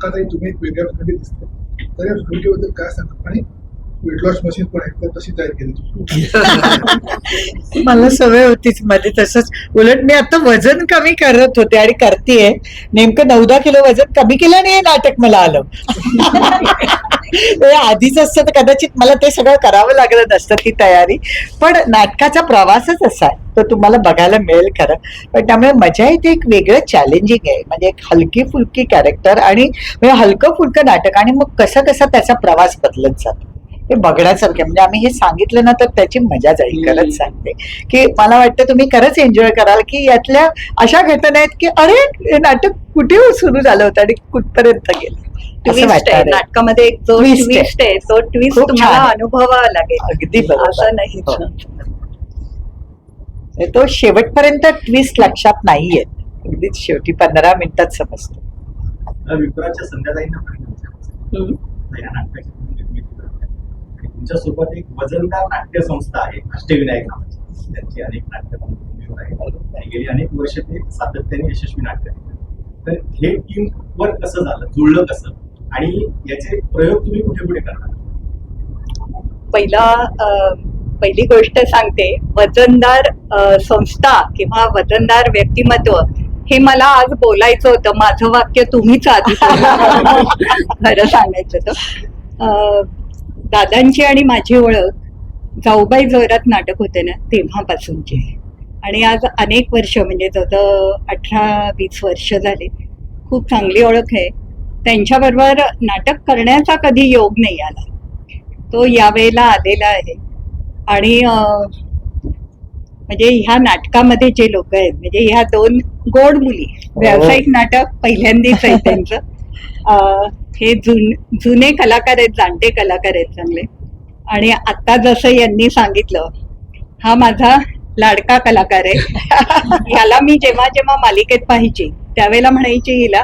अक्काताई तुम्ही एक वेगळ्या प्रकारे दिसते. तर या भूमिकेबद्दल काय सांगा आणि वेट लॉस मशीन पण आहे तर तशी तयार केली मला सवय होतीच मध्ये तसंच. उलट मी आता वजन कमी करत होते आणि करतेय. नेमकं नऊ दहा किलो वजन कमी केलं आणि हे नाटक मला आलं. आधीच असतं तर कदाचित मला ते सगळं करावं लागलं नसतं ती तयारी. पण नाटकाचा प्रवासच असा आहे. तो तुम्हाला बघायला मिळेल खरं पण त्यामुळे मजा येते एक वेगळं चॅलेंजिंग आहे म्हणजे एक हलकी फुलकी कॅरेक्टर आणि म्हणजे हलकं फुलकं नाटक आणि मग कसं कसं त्याचा प्रवास बदलत जातो हे बघण्यासारखं. म्हणजे आम्ही हे सांगितलं ना तर त्याची मजा जाईल खरंच सांगते की मला वाटतं तुम्ही खरंच एन्जॉय कराल की यातल्या अशा घटना आहेत की अरे हे नाटक कुठे सुरू झालं होतं आणि कुठपर्यंत गेलं. नाटकामध्ये एक जो. ट्विस्ट आहे तो ट्विस्ट तुम्हाला. अनुभवावा लागेल. असं नाही हो. तो शेवटपर्यंत ट्विस्ट लक्षात नाहीये. अगदीच शेवटी पंधरा मिनिटात समजतो. विप्राच्या तुमच्यासोबत एक वजनदार नाट्य संस्था आहे अष्टविनायक नावाची. त्यांची अनेक. आणि गेली अनेक वर्ष ते सातत्याने यशस्वी नाटक तर हे टीम वर्क कसं झालं? जुळलं कसं? आणि याचे प्रयोग तुम्ही कुठे कुठे करणार? पहिला पहिली गोष्ट सांगते वजनदार संस्था किंवा वजनदार व्यक्तिमत्व हे मला आज बोलायचं होतं. माझं वाक्य तुम्हीच आधी. खरं सांगायचं अ, दादांची आणि माझी ओळख जाऊबाई जोरात नाटक होते ना तेव्हापासूनची. आहे. आणि आज अनेक वर्ष म्हणजे जवळ अठरा वीस वर्ष झाले. खूप चांगली ओळख आहे. त्यांच्याबरोबर नाटक करण्याचा कधी योग नाही आला. तो यावेळेला आलेला आहे. आणि म्हणजे ह्या नाटकामध्ये जे लोक आहेत म्हणजे ह्या दोन गोड मुली व्यावसायिक नाटक पहिल्यांदाच आहे त्यांचं हे जुन जुने कलाकार आहेत जाणते कलाकार आहेत चांगले. आणि आता जसं यांनी सांगितलं हा माझा लाडका कलाकार आहे. याला मी जेव्हा जेव्हा मालिकेत पाहिजे त्यावेळेला म्हणायची हिला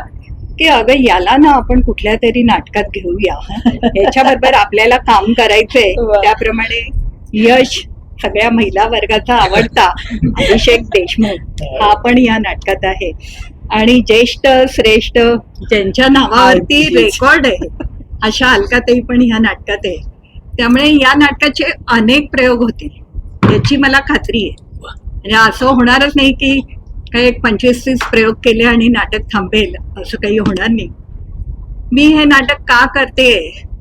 की अगं याला ना आपण कुठल्या तरी नाटकात घेऊया. याच्याबरोबर आपल्याला काम करायचंय. त्याप्रमाणे यश सगळ्या महिला वर्गाचा आवडता अभिषेक देशमुख. हा पण या नाटकात आहे. आणि ज्येष्ठ श्रेष्ठ ज्यांच्या नावावरती. रेकॉर्ड आहे अशा अलकाताई पण ह्या नाटकात आहे. त्यामुळे या नाटकाचे अनेक प्रयोग होतील याची मला खात्री आहे. म्हणजे असं होणारच नाही की काही एक पंचवीस तीस प्रयोग केले आणि नाटक थांबेल असं काही होणार नाही. मी हे नाटक का करते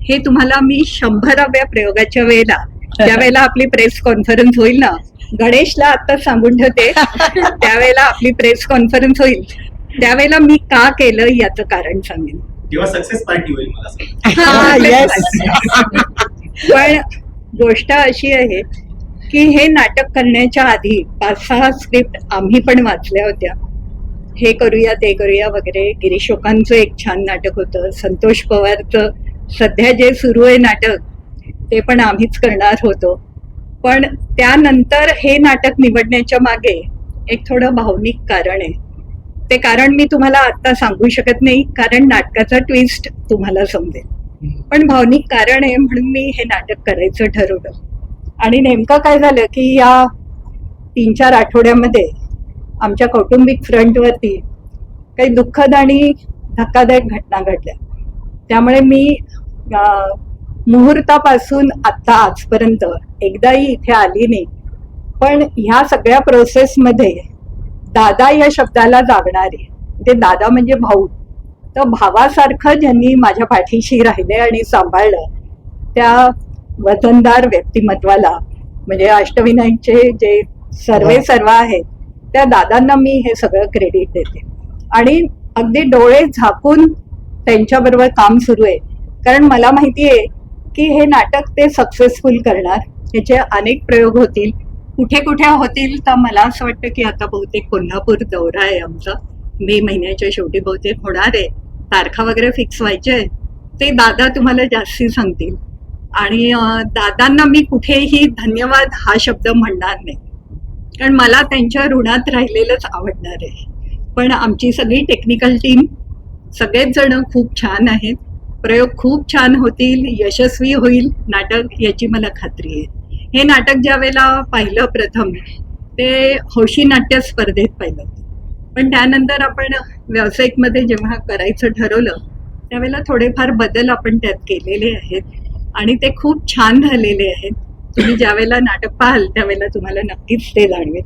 हे तुम्हाला मी शंभराव्या प्रयोगाच्या वेळेला ज्या वेळेला आपली प्रेस कॉन्फरन्स होईल ना गणेशला आता सांगून ठेवते त्यावेळेला आपली प्रेस कॉन्फरन्स होईल. त्यावेळेला मी का केलं याचं कारण सांगेन. तेव्हा सक्सेस पार्टी होईल मला असं हा, yes. पण गोष्ट अशी आहे की हे नाटक करण्याच्या आधी पाच सहा स्क्रिप्ट आम्ही पण वाचल्या होत्या. हे करूया ते करूया वगैरे. गिरीश शोकांचं एक छान नाटक होतं. संतोष पवारचं सध्या जे सुरू आहे नाटक ते पण आम्हीच करणार होतो. पण त्यानंतर हे नाटक निवडण्याच्या मागे एक थोडं भावनिक कारण आहे. ते कारण मी तुम्हाला आता सांगू शकत नाही कारण नाटकाचा ट्विस्ट तुम्हाला समजेल. पण भावनिक कारण आहे म्हणून मी हे नाटक करायचं ठरवलं. आणि नेमकं काय झालं की या तीन चार आठवड्यामध्ये आमच्या कौटुंबिक फ्रंटवरती काही दुःखद आणि धक्कादायक घटना घडल्या. त्यामुळे मी मुहूर्तापासून आत्ता आजपर्यंत. एकदाही इथे आली नाही. पण ह्या सगळ्या प्रोसेसमध्ये दादा या शब्दाला जागणारे. ते दादा म्हणजे भाऊ. तर भावासारखं ज्यांनी माझ्या पाठीशी राहिले आणि सांभाळलं त्या वजनदार व्यक्तिमत्वाला म्हणजे अष्टविनायकचे जे सर्वे सर्व आहेत त्या दादांना मी हे सगळं क्रेडिट देते. आणि अगदी डोळे झाकून त्यांच्याबरोबर काम सुरू आहे. कारण मला माहिती आहे की हे नाटक ते सक्सेसफुल करणार. याचे अनेक प्रयोग होतील. कुठे कुठे होतील तर मला असं वाटतं की आता बहुतेक कोल्हापूर दौरा आहे आमचा. मे महिन्याच्या शेवटी बहुतेक होणार आहे. तारखा वगैरे फिक्स व्हायचे आहे ते दादा तुम्हाला जास्ती सांगतील. आणि दादांना मी कुठेही धन्यवाद हा शब्द म्हणणार नाही. कारण मला त्यांच्या ऋणात राहिलेलंच आवडणार आहे. पण आमची सगळी टेक्निकल टीम सगळेच जण खूप छान आहेत. प्रयोग खूप छान होतील यशस्वी होईल नाटक याची मला खात्री आहे. हे नाटक ज्या वेळेला पाहिलं प्रथम ते हौशी नाट्य स्पर्धेत पाहिलं. पण त्यानंतर आपण व्यावसायिकमध्ये जेव्हा करायचं ठरवलं त्यावेळेला थोडेफार बदल आपण त्यात केलेले आहेत आणि ते खूप छान झालेले आहेत. तुम्ही ज्यावेळेला नाटक पाहाल त्यावेळेला तुम्हाला नक्कीच ते जाणवेल.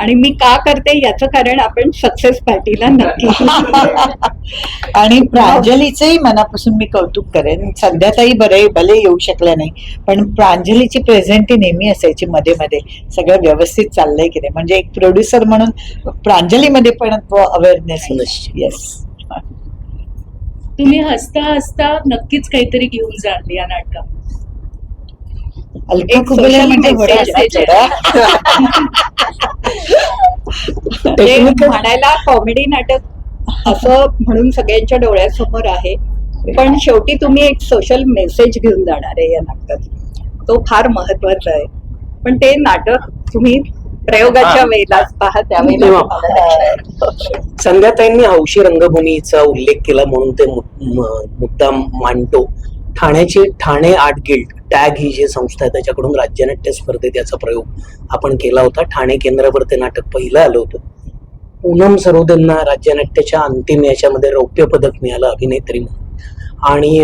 आणि मी का करते याचं कारण आपण सक्सेस पार्टीला नक्की. आणि प्रांजलीचंही मनापासून मी कौतुक करेन. संध्याताई बरे भले येऊ शकल्या नाही पण प्रांजलीची प्रेझेंटी नेहमी असायची मध्ये मध्ये. सगळं व्यवस्थित चाललंय की नाही? म्हणजे एक प्रोड्युसर म्हणून प्रांजलीमध्ये पण तो अवेअरनेस येस तुम्ही हसता हसता नक्कीच काहीतरी घेऊन जाल या नाटकात. म्हणजे म्हणायला कॉमेडी नाटक असं म्हणून सगळ्यांच्या डोळ्यासमोर आहे. पण शेवटी तुम्ही एक सोशल मेसेज घेऊन जाणार आहे या नाटकात. तो फार महत्त्वाचा आहे. पण ते नाटक तुम्ही प्रयोगाच्या वेळेला पहा त्यावेळेला. संध्याताईंनी हौशी रंगभूमीचा उल्लेख केला म्हणून ते मु- म- मुद्दाम मांडतो. ठाण्याची ठाणे आर्ट गिल्ड टॅग ही जी संस्था आहे त्याच्याकडून राज्यनाट्य स्पर्धेत याचा प्रयोग आपण केला होता. ठाणे केंद्रावर ते नाटक पहिलं आलं होतं. पूनम सरोदेंना राज्यनाट्याच्या अंतिम याच्यामध्ये रौप्य पदक मिळालं अभिनेत्री म्हणून. आणि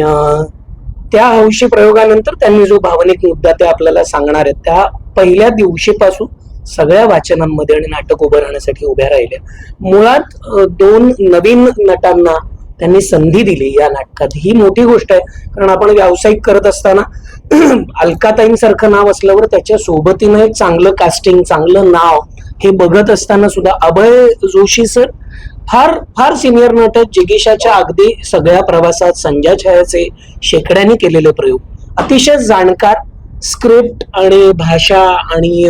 त्या हौशी प्रयोगानंतर त्यांनी जो भावनिक मुद्दा ते आपल्याला सांगणार आहेत त्या पहिल्या दिवशीपासून सगळ्या वाचनांमध्ये आणि नाटक उभं राहण्यासाठी उभ्या राहिल्या. मुळात दोन नवीन नटांना त्यांनी संधी दिली या नाटकात. ही मोठी गोष्ट आहे कारण आपण व्यावसायिक करत असताना अलकाताईंसारखं नाव असल्यावर त्याच्या सोबतीनं एक चांगलं कास्टिंग चांगलं नाव हे बघत असताना सुद्धा अभय जोशी सर फार फार सिनियर नट आहेत जिगीशाच्या अगदी सगळ्या प्रवासात संजय छायाचे शेकड्याने केलेले प्रयोग. अतिशय जाणकार स्क्रिप्ट आणि भाषा आणि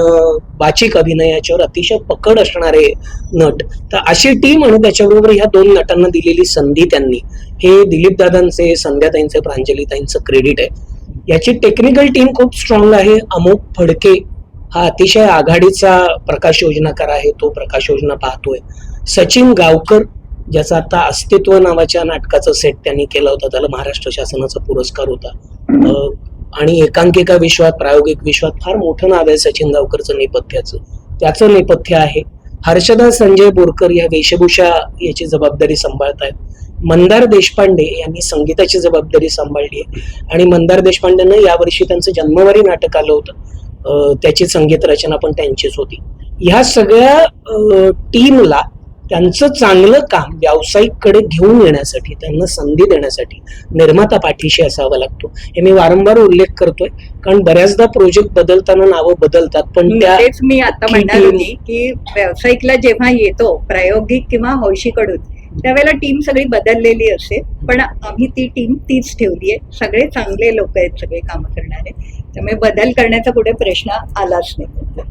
वाचिक अभिनय याच्यावर अतिशय पकड असणारे नट. तर अशी टीम आणि त्याच्याबरोबर ह्या दोन नटांना दिलेली संधी त्यांनी. हे दिलीपदादांचे संध्याताईंचे प्रांजलीताईंचं क्रेडिट आहे. याची टेक्निकल टीम खूप स्ट्रॉंग आहे. अमोक फडके हा अतिशय आघाडीचा प्रकाश योजनाकार आहे तो प्रकाश योजना पाहतोय. सचिन गावकर ज्याचा आता अस्तित्व नावाच्या नाटकाचं सेट त्यांनी केला होता त्याला महाराष्ट्र शासनाचा पुरस्कार होता. आणि एकांकिका विश्वात प्रायोगिक विश्वात फार मोठं नाव आहे सचिन गावकरचं नेपथ्याचं. त्याचं नेपथ्य आहे. हर्षदा संजय बोरकर या वेशभूषा याची जबाबदारी सांभाळतायत. मंदार देशपांडे यांनी संगीताची जबाबदारी सांभाळली आहे. आणि मंदार देशपांडेनं यावर्षी त्यांचं जन्मवारी नाटक आलं होतं. त्याची संगीत रचना पण त्यांचीच होती. ह्या सगळ्या टीमला त्यांचं चांगलं काम व्यावसायिककडे घेऊन येण्यासाठी त्यांना संधी देण्यासाठी निर्माता पाठीशी असावा लागतो. हे मी वारंवार उल्लेख करतोय कारण बऱ्याचदा प्रोजेक्ट बदलताना नावं बदलतात पण तेच मी आता म्हणणार होती की व्यावसायिकला जेव्हा येतो प्रायोगिक किंवा हौशीकडून त्यावेळेला टीम सगळी बदललेली असते पण आम्ही ती टीम तीच ठेवली आहे सगळे चांगले लोक आहेत सगळे कामं करणारे. त्यामुळे बदल करण्याचा कुठे प्रश्न आलाच नाही.